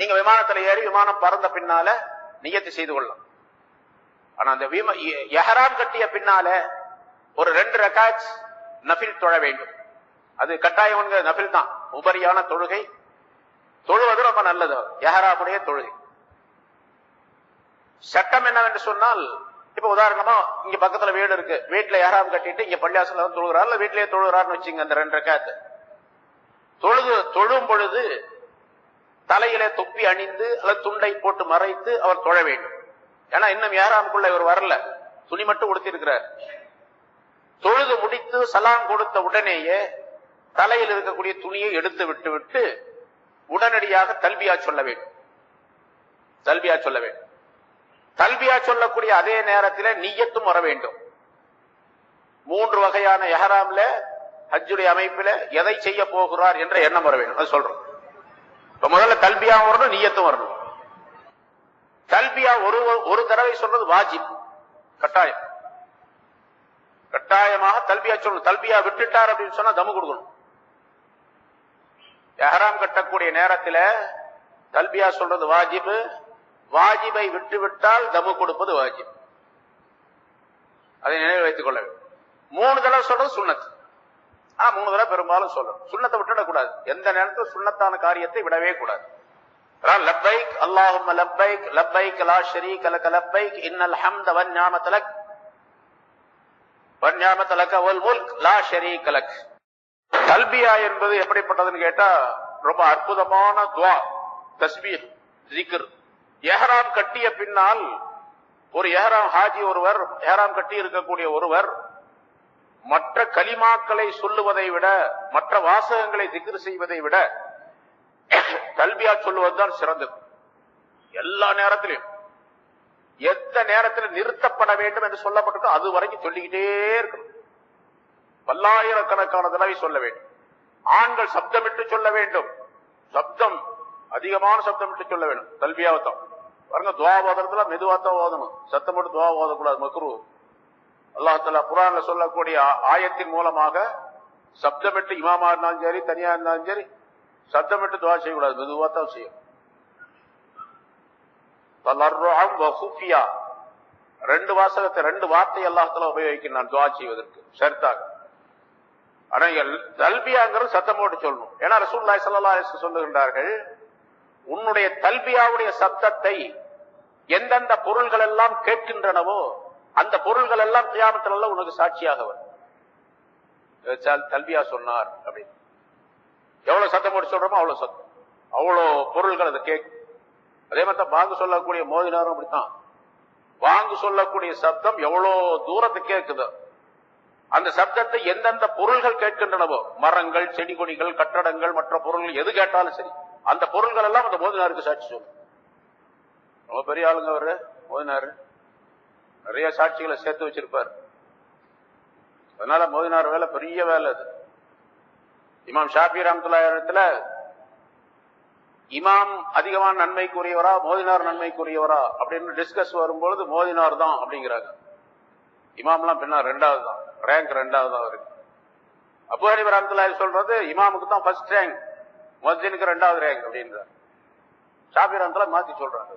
நீங்க விமானத்துல ஏறி விமானம் பறந்த பின்னால நியத்து செய்து கொள்ளலாம். ஆனா அந்த விம எஹராம் கட்டிய பின்னால ஒரு ரெண்டு ரகாத் நஃபில் தொழ வேண்டும். அது கட்டாயம் நபில் தான். உபரியான தொழுகை. தொழுவது ரொம்ப நல்லது. எஹராமுடைய தொழுகை. சட்டம் என்னவென்று சொன்னால் இப்ப உதாரணமா இங்க பக்கத்துல வீடு இருக்கு. வீட்டுல எஹராம் கட்டிட்டு இங்க பள்ளியாசல வந்து தொழுகிறார். இல்ல வீட்லயே தொழுகிறார்னு வச்சுங்க அந்த ரெண்டு ரகாத்து தொழுது தொழும் பொழுது தலையில தொப்பி அணிந்து அல்லது துண்டை போட்டு மறைத்து அவர் தொழ வேண்டும். ஏன்னா இன்னும் ஏறாமுக்குள்ள இவர் வரல. துணி மட்டும் உடுத்திருக்கிறார். தொழுது முடித்து சலாம் கொடுத்த உடனேயே தலையில் இருக்கக்கூடிய துணியை எடுத்து விட்டு விட்டு உடனடியாக தல்பியா சொல்ல வேண்டும். தல்பியா சொல்ல வேண்டும். தல்பியா சொல்லக்கூடிய அதே நேரத்தில் நீயத்தும் வர வேண்டும். மூன்று வகையான எஹராம்ல ஹஜ்ஜுடைய அமைப்பில் எதை செய்ய போகிறார் என்ற எண்ணம் வர வேண்டும். அது சொல்றோம். முதல்ல தல்பியா வரணும் நீயத்தும் வரணும். தல்பியா ஒரு ஒரு தடவை சொல்றது வாஜிப். கட்டாயம். கட்டாயமாக தல்பியா சொல்லணும். தல்பியா விட்டுட்டார் அப்படின்னு சொன்னா தமு கொடுக்கணும். எஹராம் கட்டக்கூடிய நேரத்தில் தல்பியா சொல்றது வாஜிப். வாஜிபை விட்டு விட்டால் தமு கொடுப்பது வாஜிப். அதை நினைவு வைத்துக் கொள்ள வேண்டும். மூணு தடவை சொல்றது சுண்ணத்து. ஆனா மூணு தடவை பெரும்பாலும் சொல்லணும் சுண்ணத்தை விட்டுடக்கூடாது. எந்த நேரத்தில் சுண்ணத்தான காரியத்தை விடவே கூடாது. லப்பைக் அல்லாஹும் லப்பைக் லப்பைக் லா ஷரீக் லக லப்பைக் இன்னல் ஹம்த வன் ஞாமத்தலக் வன் ஞாமத்தலக ஒல் முல்க் லா ஷரீக் லக். கல்பியா என்பது எப்படிப்பட்டதுன்னு கேட்டா ரொம்ப அற்புதமான துவா தஸ்பீர் ஜிக்ர் எஹராம் கட்டிய பின்னால் ஒரு எஹராம் ஹாஜி ஒருவர் எஹராம் கட்டி இருக்கக்கூடிய ஒருவர் மற்ற கலிமாக்களை சொல்லுவதை விட மற்ற வாசகங்களை திக்ரு செய்வதை விட கல்வியா சொல்லுவதுதான் சிறந்தது. எல்லா நேரத்திலையும் எந்த நேரத்தில் நிறுத்தப்பட வேண்டும் என்று சொல்லப்பட்டிருக்கோ அது வரைக்கும் சொல்லிக்கிட்டே இருக்கணும். பல்லாயிரக்கணக்கான தடவை சொல்ல வேண்டும். ஆண்கள் சப்தமிட்டு சொல்ல வேண்டும். சப்தம் அதிகமான சப்தமிட்டு சொல்ல வேண்டும். கல்வியாவத்தம் பாருங்க துவா ஓதுறதுல மெதுவாத்தான் ஓதணும். சத்தம் போட்டு துவா ஓதக்கூடாது மக்குரு அல்லாஹால குரான்ல சொல்லக்கூடிய ஆயத்தின் மூலமாக சப்தமிட்டு இமாமா இருந்தாலும் சரி தனியா இருந்தாலும் சரி சப்தமிட்டு துவா செய்யக்கூடாது. மெதுவா தான் செய்யும் ரெண்டு வாசகத்தை ரெண்டு வார்த்தை எல்லாத்துல உபயோகிக்கிறான் துவா செய்வதற்கு சரித்தாக ஆனா தல்பியாங்கிறது சத்தம் போட்டு சொல்லணும். ஏன்னா ரசூல்லாய் சல்லா சொல்லுகின்றார்கள் உன்னுடைய தல்பியாவுடைய சத்தத்தை எந்தெந்த பொருள்கள் எல்லாம் கேட்கின்றனவோ அந்த பொருள்கள் எல்லாம் தியானத்தில் எல்லாம் உனக்கு சாட்சியாக வரும். தல்வியா சொன்னார் அப்படின்னு. எவ்வளவு சத்தம் போட்டு சொல்றோமோ அவ்வளவு சத்தம். அவ்வளவு பொருள்கள் அதை கேட்கும். அதே மாதிரி தான் வாங்க சொல்லக்கூடிய மோதினாரும் அப்படித்தான். வாங்கு சொல்லக்கூடிய சப்தம் எவ்வளவு தூரத்தை கேட்குதோ அந்த சப்தத்தை எந்தெந்த பொருள்கள் கேட்கின்றனவோ மரங்கள் செடி கொடிகள் கட்டடங்கள் மற்ற பொருள்கள் எது கேட்டாலும் சரி அந்த பொருள்கள் எல்லாம் அந்த மோதினாருக்கு சாட்சி சொல்லும். ரொம்ப பெரிய ஆளுங்க அவரு மோதினாரு. நிறைய சாட்சிகளை சேர்த்து வச்சிருப்பார். அதனால மோதினார் வேலை பெரிய வேலை அது. இமாம் ஷாபி ரஹமத்துல்லாயிரத்துல இமாம் அதிகமான நன்மைக்குரியவரா மோதினார் நன்மைக்குரியவரா அப்படின்னு டிஸ்கஸ் வரும்பொழுது மோதினார் தான் அப்படிங்கிறாங்க. இமாம்லாம் பின்னா ரெண்டாவது தான் ரேங்க் ரெண்டாவது தான் இருக்கு அபு ஹனிபர் ரஹமத்துல்லாஹி சொல்றது இமாமுக்கு தான் ஃபர்ஸ்ட் ரேங்க் மொஜினுக்கு ரெண்டாவது ரேங்க் அப்படின்றார். ஷாபி ரஹமத்துல்லா மாத்தி சொல்றாங்க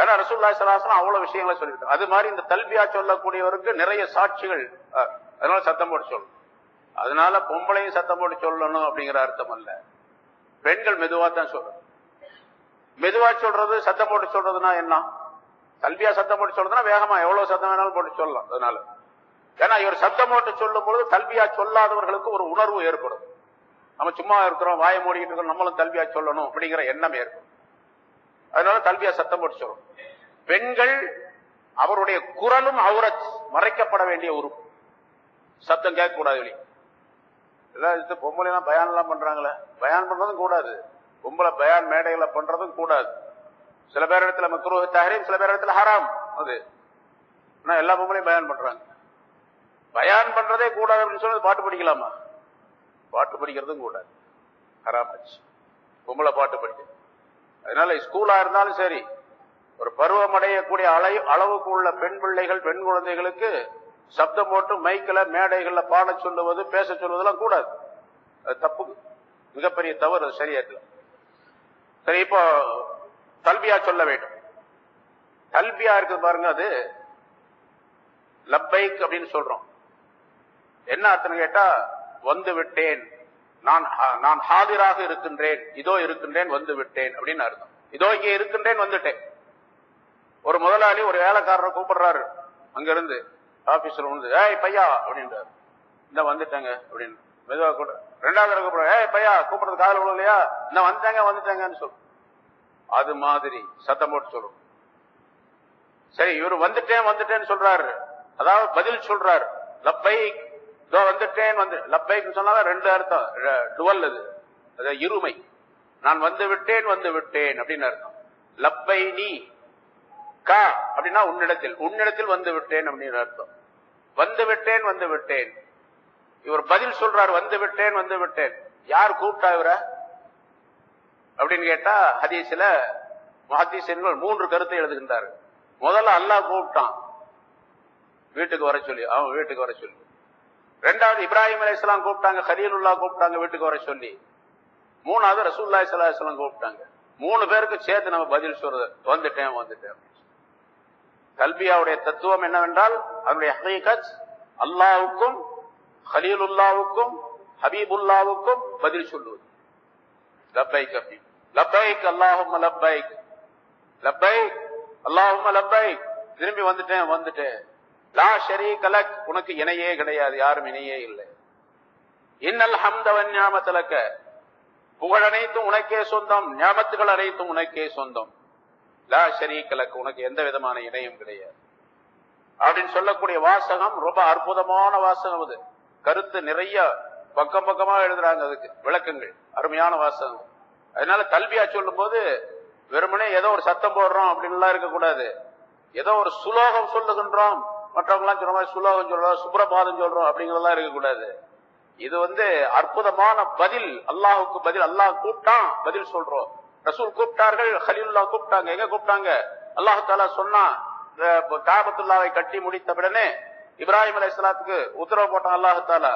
ஏன்னா ரசூல்லாய் சலாசனம் அவ்வளவு விஷயங்களை சொல்லியிருக்காங்க அது மாதிரி இந்த தல்பியா சொல்லக்கூடியவருக்கு நிறைய சாட்சிகள் அதனால சத்தம் போட்டு சொல்லணும். அதனால பொம்பளையும் சத்தம் போட்டு சொல்லணும் அப்படிங்கிற அர்த்தம் அல்ல. பெண்கள் மெதுவா தான் சொல்லணும். மெதுவா சொல்றது சத்தம் போட்டு சொல்றதுன்னா என்ன? கல்வியா சத்தம் போட்டு சொல்றதுன்னா வேகமா எவ்வளவு சத்தம் வேணாலும் போட்டு சொல்லலாம் அதனால. ஏன்னா இவர் சத்தம் போட்டு சொல்லும் பொழுது கல்வியா சொல்லாதவர்களுக்கு ஒரு உணர்வு ஏற்படும். நம்ம சும்மா இருக்கிறோம் வாய மூடிக்கிட்டு இருக்கோம் நம்மளும் கல்வியா சொல்லணும் அப்படிங்கிற எண்ணம் ஏற்படும். அதனால கல்வியா சத்தம் போட்டு பெண்கள் அவருடைய குரலும் அவரை மறைக்கப்பட வேண்டிய உறுப்பு சத்தம் கேட்கக்கூடாது வெளியே. எல்லாம் பொம்பளை எல்லாம் பயான் எல்லாம் பண்றாங்களே. பயான் பண்றதும் கூடாது. பொம்பளை பயான் மேடைகளை பண்றதும் கூடாது. சில பேர் இடத்துல மக்ரூஹ் தஹரீம் சில பேர் இடத்துல ஹராம். அது ஆனா எல்லா பொம்பளையும் பயான் பண்றாங்க. பயான் பண்றதே கூடாது அப்படின்னு சொல்லி பாட்டு படிக்கலாமா? பாட்டு படிக்கிறதும் கூடாது. ஹராம் ஆச்சு பொம்பளை பாட்டு படிக்க. அதனால ஸ்கூலா இருந்தாலும் சரி ஒரு பருவம் அடையக்கூடிய அளவுக்கு உள்ள பெண் பிள்ளைகள் பெண் குழந்தைகளுக்கு சப்தம் போட்டு மைக்கில் மேடைகளில் பாட சொல்லுவது பேச சொல்வதெல்லாம் கூடாது. அது தப்பு. மிகப்பெரிய தவறு அது சரியா சரி இப்போ தல்பியா சொல்ல வேண்டும். தல்பியா இருக்குது பாருங்க அது லப்பைக் அப்படின்னு சொல்றோம். என்ன அர்த்தம் கேட்டா வந்து விட்டேன். நான் நான் ஹாதிராக இருக்கின்றேன் இதோ இருக்கின்றேன் வந்து விட்டேன் அப்படின்னு அர்த்தம். இதோ இங்கே இருக்கின்றேன் வந்துட்டேன். ஒரு முதலாளி ஒரு வேலைக்காரரை கூப்பிடுறாரு. அங்க இருந்து ஆபீஸ்ல வந்து ஏய் பையா அப்படின்றாரு. இந்த வந்துட்டேங்க அப்படின்னு. மெதுவா கூட ரெண்டாவது தடவை கூப்பிடுற ஏய் பையா கூப்பிடுறது காதல் விழலையா இந்த வந்துட்டாங்க வந்துட்டாங்கன்னு சொல்லும் அது மாதிரி சத்தம் போட்டு சொல்லும். சரி இவர் வந்துட்டேன் வந்துட்டேன்னு சொல்றாரு. அதாவது பதில் சொல்றாரு. லப்பை இதோ வந்துட்டேன் வந்து லப்பைக்கு சொன்னா ரெண்டு அர்த்தம். டுவல் அது அது இருமை. நான் வந்து விட்டேன் வந்து விட்டேன் அப்படின்னு அர்த்தம். லப்பை நீ கா அப்படின்னா உன்னிடத்தில். உன்னிடத்தில் வந்து விட்டேன் அப்படின்னு அர்த்தம். வந்து விட்டேன் வந்து விட்டேன். இவர் பதில் சொல்றார் வந்து விட்டேன் வந்து விட்டேன். யார் கூப்பிட்டா இவரை? அப்படின்னு கேட்டா ஹதீஸ்ல மஹதீசன்கள் மூன்று கருத்தை எழுதுகின்றார். முதல்ல அல்லாஹ் கூப்பிட்டான். வீட்டுக்கு வர சொல்லி அவன் வீட்டுக்கு வர சொல்லி. ரெண்டாவது இப்ராஹிம் அலைஹிஸ்ஸலாம் கூப்பிட்டாங்க கலீலுல்லா கூப்பிட்டாங்க வீட்டுக்கு வர சொல்லி. மூணாவது ரசூல்லாய் சலாஹம் கூப்பிட்டாங்க. மூணு பேருக்கு சேர்த்து நம்ம பதில் சொல்றது வந்துட்டேன் வந்துட்டேன். கல்வியாவுடைய தத்துவம் என்னவென்றால் அதனுடைய ஹகீகத் அல்லாவுக்கும் ஹலீலுல்லாவுக்கும் ஹபீபுல்லாவுக்கும் பதில் சொல்லுவது. லப்பைக் அப்படி லப்பைக் அல்லாஹும் லப்பைக். லப்பைக் அல்லாஹும் லப்பைக். திரும்பி வந்துட்டேன் வந்துட்டேன். லா ஷரீ கலக் உனக்கு இணையே கிடையாது யாரும் இணையே இல்லை. இன்னல் ஹம்தவன் ஞாமத்தலக்க புகழ் அனைத்தும் உனக்கே சொந்தம் ஞாபத்துகள் அனைத்தும் உனக்கே சொந்தம். லா ஷரீ கலக் உனக்கு எந்த விதமான இணையும் கிடையாது. அப்படின்னு சொல்லக்கூடிய வாசகம் ரொம்ப அற்புதமான வாசகம் அது. கருத்து நிறைய பக்கம் பக்கமா எழுதுறாங்க அதுக்கு விளக்கங்கள். அருமையான வாசகம். அதனால கல்வியா சொல்லும் போது வெறுமனே ஏதோ ஒரு சத்தம் போடுறோம் அப்படின்லாம் இருக்கக்கூடாது. ஏதோ ஒரு சுலோகம் சொல்லுகின்றோம். மற்றவங்களாம் சொல்ற மாதிரி சுலோகம் சொல்றோம் சுப்பிரபாதம் சொல்றோம் அப்படிங்கறதெல்லாம் இருக்கக்கூடாது. இது வந்து அற்புதமான பதில். அல்லாஹுக்கு பதில். அல்லாஹ் கூப்பிட்டான் பதில் சொல்றோம். ரசூல் கூப்பிட்டார்கள் ஹலியுல்லா கூப்பிட்டாங்க. எங்க கூப்பிட்டாங்க? அல்லாஹு தாலா சொன்னா காபத்துல்லாவை கட்டி முடித்த உடனே இப்ராஹிம் அலி இஸ்லாத்துக்கு உத்தரவு போட்டான் அல்லாஹு தாலா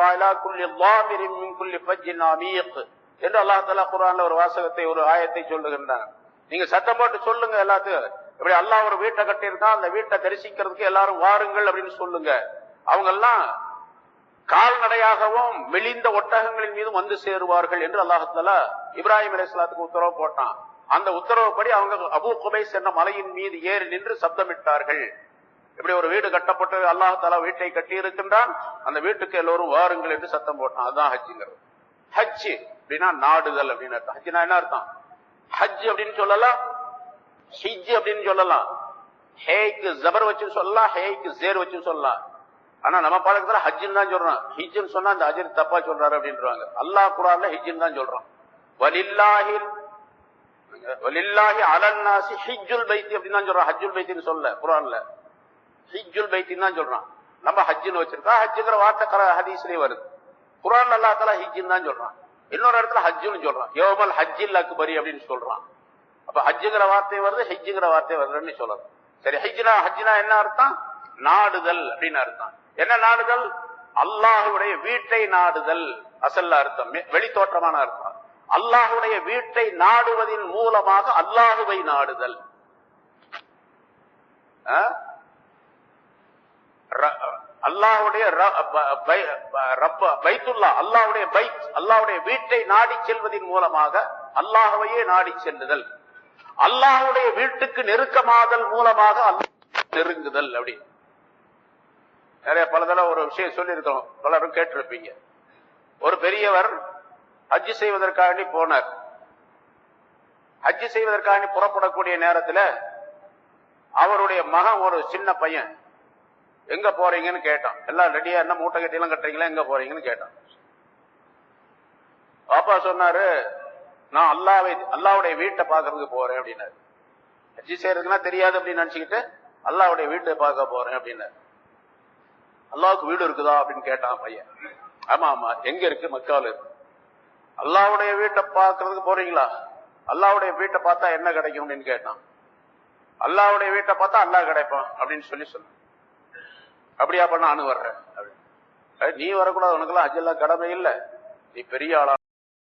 வாயிலா குல்லி லாமிரின் மின் குல்லி ஃபஜ்ஜின் அமீக். என்று அல்லாஹ் தாலா குரான்ல ஒரு வாசகத்தை ஒரு ஆயத்தை சொல்லுகின்றான். நீங்க சத்தம் போட்டு சொல்லுங்க எல்லாத்துக்கும் இப்படி அல்லாஹ் ஒரு வீட்டை கட்டியிருந்தா அந்த வீட்டை தரிசிக்கிறதுக்கு எல்லாரும் வாருங்கள் அப்படின்னு சொல்லுங்க. அவங்க எல்லாம் கால்நடையாகவும் மெலிந்த ஒட்டகங்களின் மீதும் வந்து சேருவார்கள் என்று அல்லாஹத்துல இப்ராஹிம் அலைஹிஸ்ஸலாத்துக்கு உத்தரவு போட்டான். அந்த உத்தரவுப்படி அவங்க அபூ குபைஸ் என்ற மலையின் மீது ஏறி நின்று சப்தமிட்டார்கள். இப்படி ஒரு வீடு கட்டப்பட்டு அல்லாஹாலா வீட்டை கட்டி இருக்கின்றான் அந்த வீட்டுக்கு எல்லோரும் வாருங்கள் என்று சத்தம் போட்டான். அதுதான் ஹஜ்ஜுங்கிறது. ஹஜ் அப்படின்னா நாடுதல் அப்படின்னு அர்த்தம். ஹஜ்னா என்ன அர்த்தம்? ஹஜ் அப்படின்னு சொல்லலாம் ஹிஜ் அப்படின்னு சொல்லலாம். ஹேக்கு ஜபர் வச்சு சொல்லலாம் ஹேக்கு ஜேர் வச்சு சொல்லலாம். ஆனா நம்ம பழக்கத்துல ஹஜ்ஜுன்னு தான் சொல்றோம். ஹிஜ்னு சொன்னா அந்த அஜர் தப்பா சொல்றாரு அப்படின்றாங்க. அல்லாஹ் குரான்ல ஹிஜ்னு தான் சொல்றோம். வலில்லாஹி வலில்லாஹி அலன்னாசி ஹிஜ்ஜுல் பைத்தி அப்படின்னு தான் சொல்றோம் ஹஜ்ஜுல் பைத்தின்னு சொல்ல குரான்ல. ஹிஜ்ஜுல் பைத்தின்னு தான் சொல்றான். நம்ம ஹஜ்ஜுன்னு வச்சிருக்கோம் ஹஜ்ஜுங்கிற வார்த்தை கர ஹதீஸ்லயே வருது. குரான் அல்லா தலா ஹிஜ்ஜுன்னு தான் சொல்றான். இன்னொரு இடத்துல ஹஜ்ஜுன்னு சொல்றான். யோமல் ஹஜ்ஜில் அக்பரி அப்படின்னு சொல்றான். அப்ப ஹஜ்ஜுங்கிற வார்த்தை வருது ஹிஜ்ஜுங்கிற வார்த்தை வருதுன்னு சொல்லணும். சரி ஹஜ்ஜினா ஹஜ்ஜினா என்ன அர்த்தம்? நாடுதல் அப்படின்னு அர்த்தம். என்ன நாடுதல்? அல்லாஹுடைய வீட்டை நாடுதல். அசல்ல அர்த்தம். வெளித்தோற்றமான அர்த்தம். அல்லாஹுடைய வீட்டை நாடுவதின் மூலமாக அல்லாஹுவை நாடுதல். அல்லாஹுடைய ர- ர- பை- ரப்ப- பைத்துல்லா அல்லாஹ்வுடைய பைத் அல்லாஹுடைய வீட்டை நாடி செல்வதின் மூலமாக அல்லாஹுவையே நாடி செல்லுதல் அல்லாஹுடைய வீட்டுக்கு நெருக்கமாதல் மூலமாக நெருங்குதல் அப்படி. நிறைய பல தடவை ஒரு விஷயம் சொல்லியிருக்கிறோம். பலரும் கேட்டிருப்பீங்க. ஒரு பெரியவர் ஹஜ் செய்வதற்காண்டி போனார். ஹஜ்ஜு செய்வதற்காண்டி புறப்படக்கூடிய நேரத்துல அவருடைய மகன் ஒரு சின்ன பையன். எங்க போறீங்கன்னு கேட்டான். எல்லாம் ரெடியா? என்ன மூட்டை கட்டி எல்லாம் கட்டுறீங்களா? எங்க போறீங்கன்னு கேட்டான். பாப்பா சொன்னாரு நான் அல்லாவை அல்லாவுடைய வீட்டை பார்க்கறதுக்கு போறேன் அப்படின்னாரு. ஹஜ்ஜி செய்யறதுக்குன்னா தெரியாது அப்படின்னு நினைச்சுக்கிட்டு அல்லாவுடைய வீட்டை பார்க்க போறேன் அப்படின்னாரு. அல்லாவுக்கு வீடு இருக்குதா அப்படின்னு கேட்டான் பையன். ஆமா ஆமா. எங்க இருக்கு? மக்கால் இருக்கு. அல்லாவுடைய வீட்டை பார்க்கறதுக்கு போறீங்களா? அல்லாவுடைய வீட்டை பார்த்தா என்ன கிடைக்கும் அப்படின்னு கேட்டான். அல்லாவுடைய வீட்டை பார்த்தா அல்லாஹ் கிடைப்பான் அப்படின்னு சொல்லி சொன்ன அப்படியா பண்ண அனு வர்றேன் நீ வரக்கூடாது. உனக்கெல்லாம் அஜெல்லாம் கடமை இல்லை. நீ பெரிய ஆளா